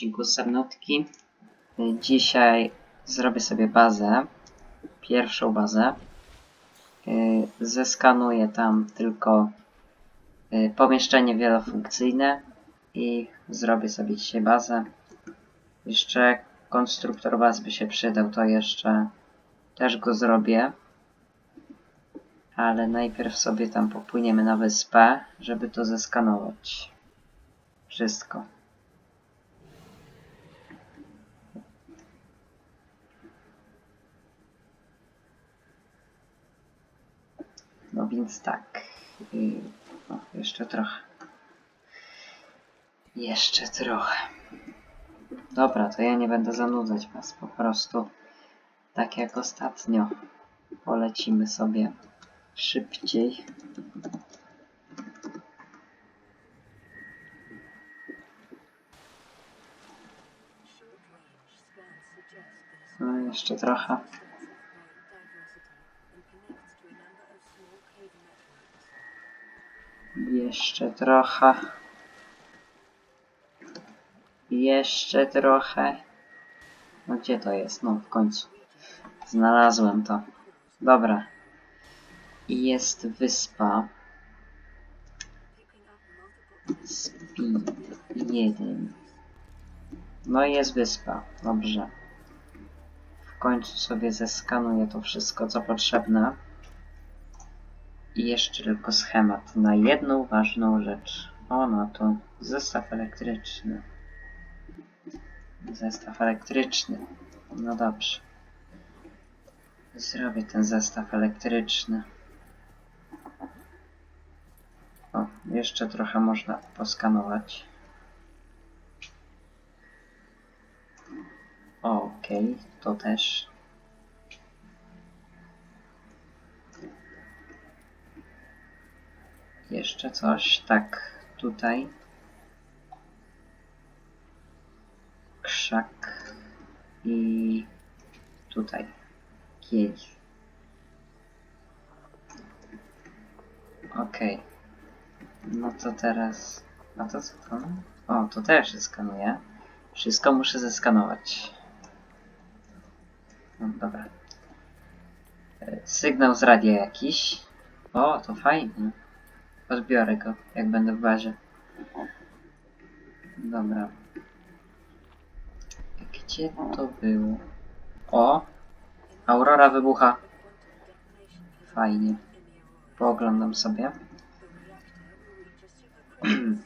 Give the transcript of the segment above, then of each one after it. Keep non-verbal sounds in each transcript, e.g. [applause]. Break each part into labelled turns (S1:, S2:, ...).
S1: odcinku Subnautiki. Dzisiaj zrobię sobie bazę, pierwszą bazę. Yy, Zeskanuję tam tylko yy, pomieszczenie wielofunkcyjne i zrobię sobie dzisiaj bazę. Jeszcze konstruktor baz by się przydał, to jeszcze też go zrobię. Ale najpierw sobie tam popłyniemy na wyspę, żeby to zeskanować. Wszystko. No więc tak. I, o, jeszcze trochę. Jeszcze trochę. Dobra, to ja nie będę zanudzać was. Po prostu tak jak ostatnio polecimy sobie szybciej. No jeszcze trochę. Jeszcze trochę. Jeszcze trochę. No gdzie to jest? No w końcu. Znalazłem to. Dobra. I jest wyspa. Speed 1. No i jest wyspa. Dobrze. W końcu sobie zeskanuję to wszystko, co potrzebne. I jeszcze tylko schemat na jedną ważną rzecz. O, no to zestaw elektryczny. Zestaw elektryczny. No dobrze. Zrobię ten zestaw elektryczny. O, jeszcze trochę można poskanować. Okej, to też. Jeszcze coś, tak, tutaj. Krzak i tutaj. Kielich. Okej. No to teraz... A to co? O, to też się skanuje. Wszystko muszę zeskanować. No dobra. E, Sygnał z radia jakiś. O, to fajnie. Odbiorę go, jak będę w bazie. Dobra. Gdzie to było? O! Aurora wybucha. Fajnie. Pooglądam sobie. [clears throat]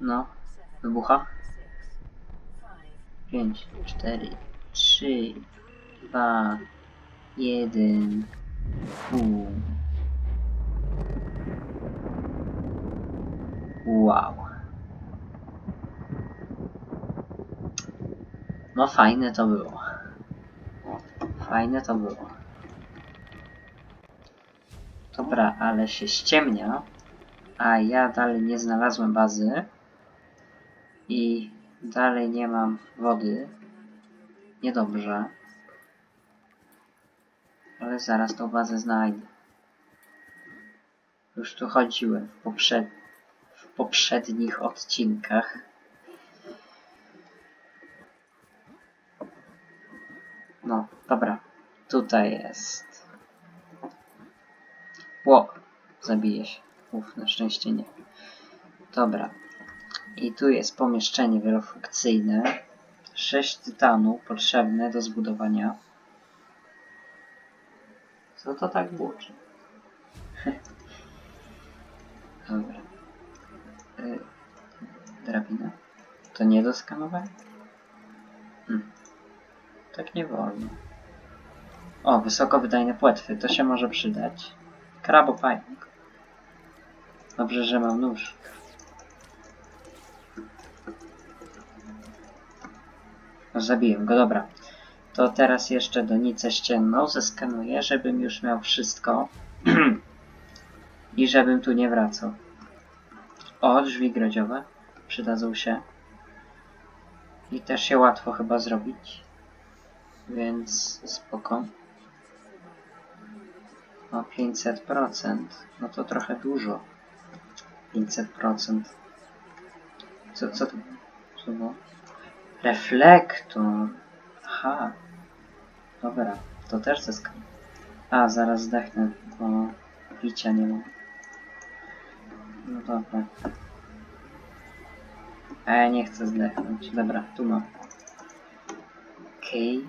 S1: No, wybucha. 5, 4, 3, 2, 1. Wow. No fajne to było. Fajne to było. Dobra, ale się ściemnia, a ja dalej nie znalazłem bazy i dalej nie mam wody. Niedobrze. Ale zaraz tą bazę znajdę. Już tu chodziłem w, w poprzednich odcinkach. No, dobra. Tutaj jest. Ło! Zabije się. Uf, na szczęście nie. Dobra. I tu jest pomieszczenie wielofunkcyjne. Sześć tytanów potrzebne do zbudowania. Co to tak buczy? [laughs] Dobra. Y, drabina. To nie do skanowania? Hmm. Tak nie wolno. O, wysoko wydajne płetwy. To się może przydać. Krabopajnik. Dobrze, że mam nóż. No, zabiłem go, dobra. To teraz jeszcze donicę ścienną zeskanuję, żebym już miał wszystko. [clears throat] I żebym tu nie wracał. O, drzwi grodziowe. Przydadzą się. I też się łatwo chyba zrobić. Więc spoko. O 500%. No to trochę dużo. 500%. Co, co to? Było? Reflektor. Aha. Dobra, to też zyskam. A, zaraz zdechnę, bo picia nie mam. No dobra. A ja nie chcę zdechnąć. Dobra, tu mam. Okej.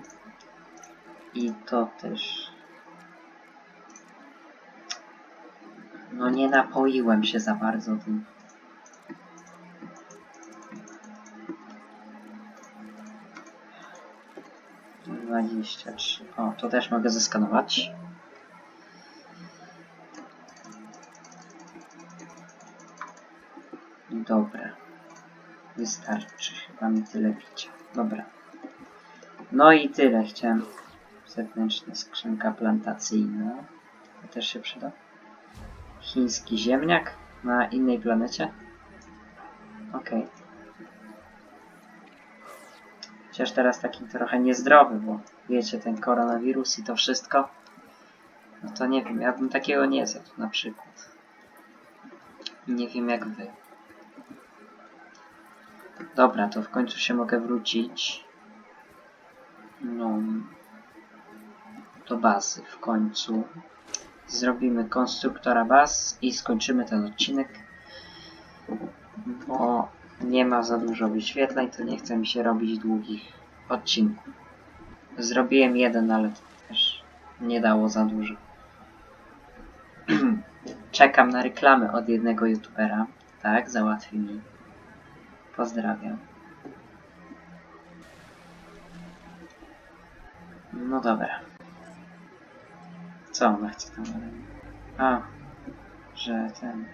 S1: I to też. No nie napoiłem się za bardzo tym. Dwadzieścia trzy. O, to też mogę zeskanować. Dobra. Wystarczy chyba mi tyle picia. Dobra. No i tyle chciałem. Zewnętrzna skrzynka plantacyjna. To też się przyda. Chiński ziemniak na innej planecie. Chociaż teraz taki trochę niezdrowy, bo wiecie, ten koronawirus i to wszystko. No to nie wiem, ja bym takiego nie zjadł na przykład. Nie wiem jak wy. Dobra, to w końcu się mogę wrócić. No. Do bazy w końcu. Zrobimy konstruktora baz i skończymy ten odcinek. Bo nie ma za dużo wyświetleń, to nie chce mi się robić długich odcinków. Zrobiłem jeden, ale to też nie dało za dużo. [clears throat] Czekam na reklamy od jednego youtubera. Tak, załatwi mi. Pozdrawiam. No dobra. Co ona chce tam ode mnie? A, że ten...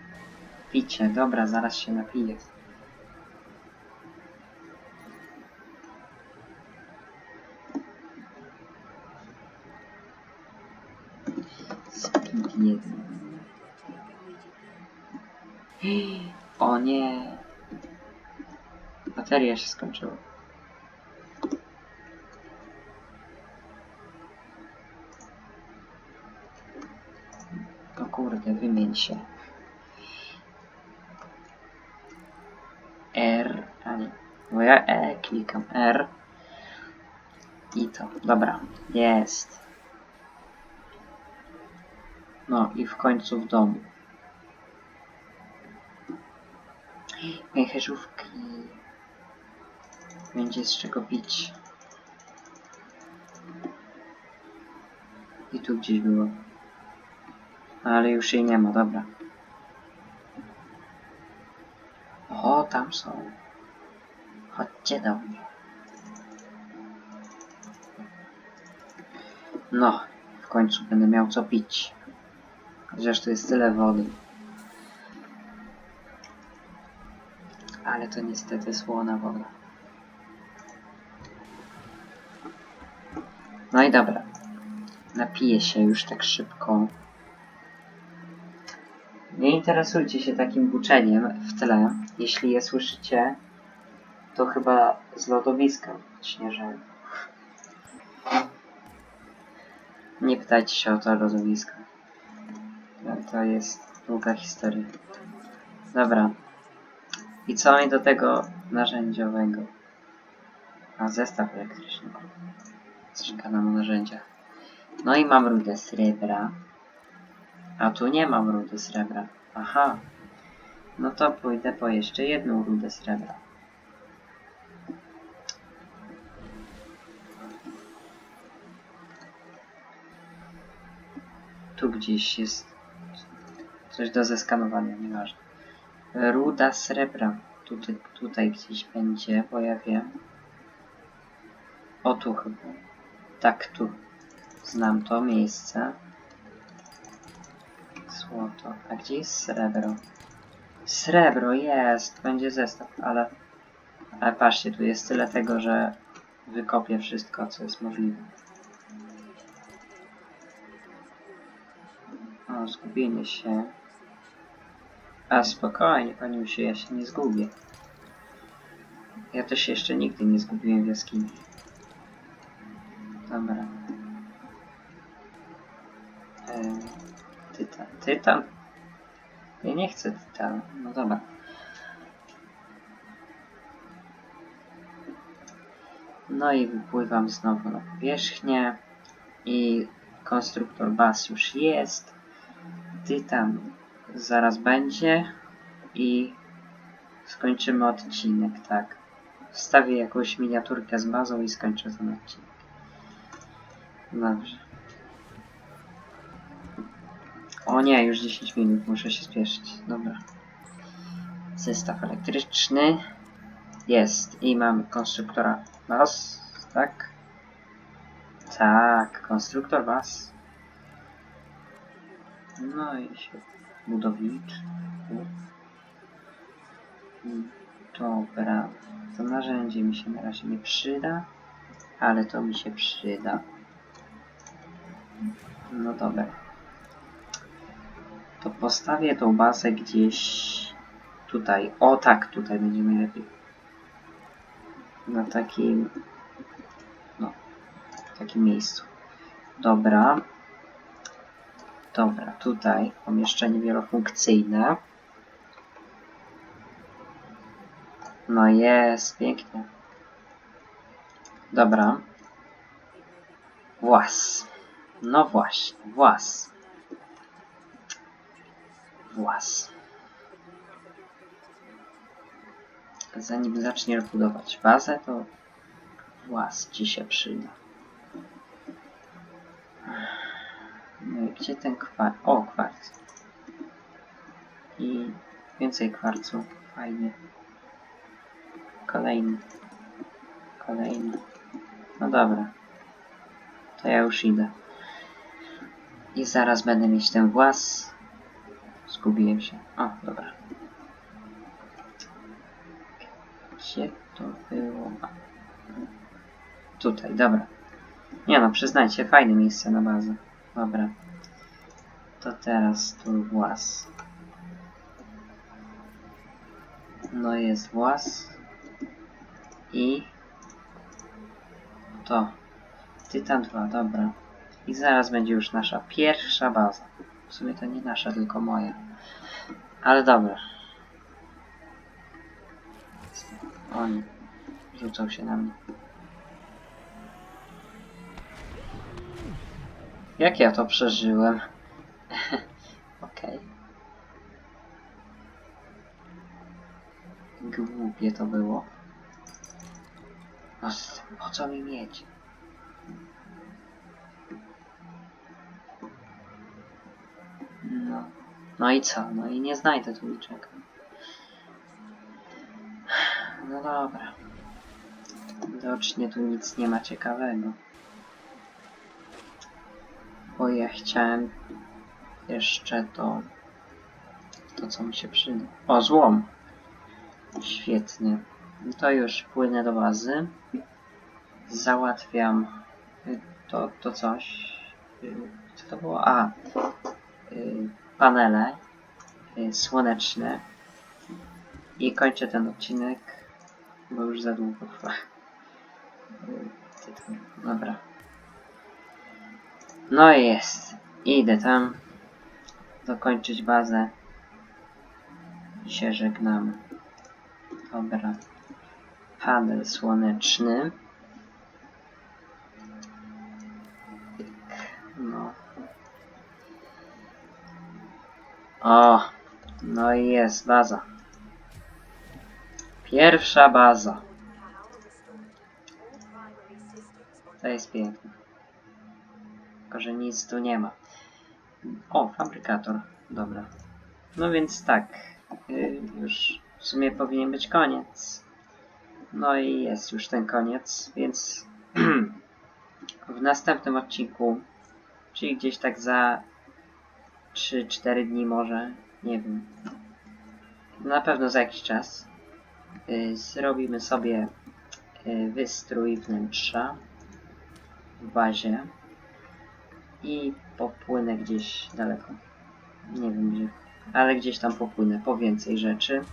S1: Picie, dobra, zaraz się napiję. O nie. Bateria się skończyła. O kurde, wymień się. R, a nie. Bo ja E klikam R. I to, dobra, jest. No i w końcu w domu. Pęcherzówki. Będzie z czego pić. I tu gdzieś było. Ale już jej nie ma, dobra. O, tam są. Chodźcie do mnie. No, w końcu będę miał co pić. Chociaż tu jest tyle wody. Ale to niestety słona woda. No i dobra. Napiję się już tak szybko. Nie interesujcie się takim buczeniem w tle. Jeśli je słyszycie, to chyba z lodowiska śnieżą. Nie pytajcie się o to lodowisko. To jest długa historia. Dobra. I co mi do tego narzędziowego? A zestaw elektryczny. Skrzynka nam o narzędziach. No i mam rudę srebra. A tu nie mam rudy srebra. Aha. No to pójdę po jeszcze jedną rudę srebra. Tu gdzieś jest coś do zeskanowania, nieważne. Ruda srebra. Tutaj, tutaj gdzieś będzie, bo ja wiem. O tu chyba. Tak, tu. Znam to miejsce. Złoto. A gdzie jest srebro? Srebro jest! Będzie zestaw, ale... Ale patrzcie, tu jest tyle tego, że wykopię wszystko, co jest możliwe. O, zgubienie się. A spokojnie, paniu się, ja się nie zgubię. Ja też jeszcze nigdy nie zgubiłem w jaskini. Dobra. E, tytan. Tytan? Ja nie chcę tytanu. No dobra. No i wypływam znowu na powierzchnię i konstruktor baz już jest. Tytan zaraz będzie i skończymy odcinek, tak. Wstawię jakąś miniaturkę z bazą i skończę ten odcinek. Dobrze. O nie, już 10 minut, muszę się spieszyć. Dobra. Zestaw elektryczny. Jest. I mamy konstruktora baz, tak? Tak, konstruktor baz. No i się budowniczy. Dobra. To narzędzie mi się na razie nie przyda, ale to mi się przyda. No dobra. To postawię tą bazę gdzieś tutaj. O tak, tutaj będzie najlepiej. Na takim... No, takim miejscu. Dobra. Dobra, tutaj pomieszczenie wielofunkcyjne. No jest, pięknie. Dobra. Włas. No właśnie, włas. Włas. Zanim zaczniesz budować bazę, to włas ci się przyda. No gdzie ten kwarc? O, kwarc. I więcej kwarcu. Fajnie. Kolejny. Kolejny. No dobra. To ja już idę. I zaraz będę mieć ten włas. Zgubiłem się. O, dobra. Gdzie to było? Tutaj, dobra. Nie no, przyznajcie, fajne miejsce na bazę. Dobra. To teraz tu włas. No jest włas. I to. Tytan 2, dobra. I zaraz będzie już nasza pierwsza baza. W sumie to nie nasza, tylko moja. Ale dobra. On rzucał się na mnie. Jak ja to przeżyłem? [laughs] Okej. Głupie to było. No, po co mi mieć? No. No i co? No i nie znajdę tu niczego. No dobra. Widocznie tu nic nie ma ciekawego. Bo ja chciałem jeszcze to... To co mi się przyda. O, złom! Świetnie. To już płynę do bazy. Załatwiam y, to, to coś. Y, Co to było? A. y, Panele słoneczne. I kończę ten odcinek, bo już za długo trwa. Dobra. No i jest. Idę tam dokończyć bazę i się żegnamy. Dobra. Panel słoneczny. No. O, no i jest baza. Pierwsza baza. To jest piękne. Tylko, że nic tu nie ma. O, fabrykator. Dobra. No więc tak. y, już w sumie powinien być koniec. No i jest już ten koniec, więc [clears throat] w następnym odcinku, czyli gdzieś tak za 3-4 dni może, nie wiem. Na pewno za jakiś czas. y, Zrobimy sobie y, wystrój wnętrza w bazie i popłynę gdzieś daleko. Nie wiem gdzie, ale gdzieś tam popłynę po więcej rzeczy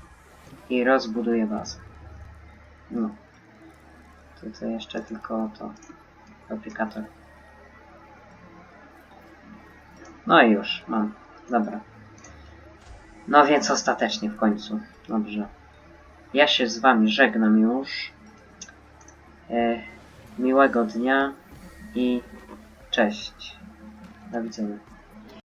S1: i rozbuduję bazę. No. Tutaj jeszcze tylko to aplikator. No i już mam. Dobra. No więc ostatecznie w końcu. Dobrze. Ja się z wami żegnam już. E, miłego dnia i cześć. Do widzenia.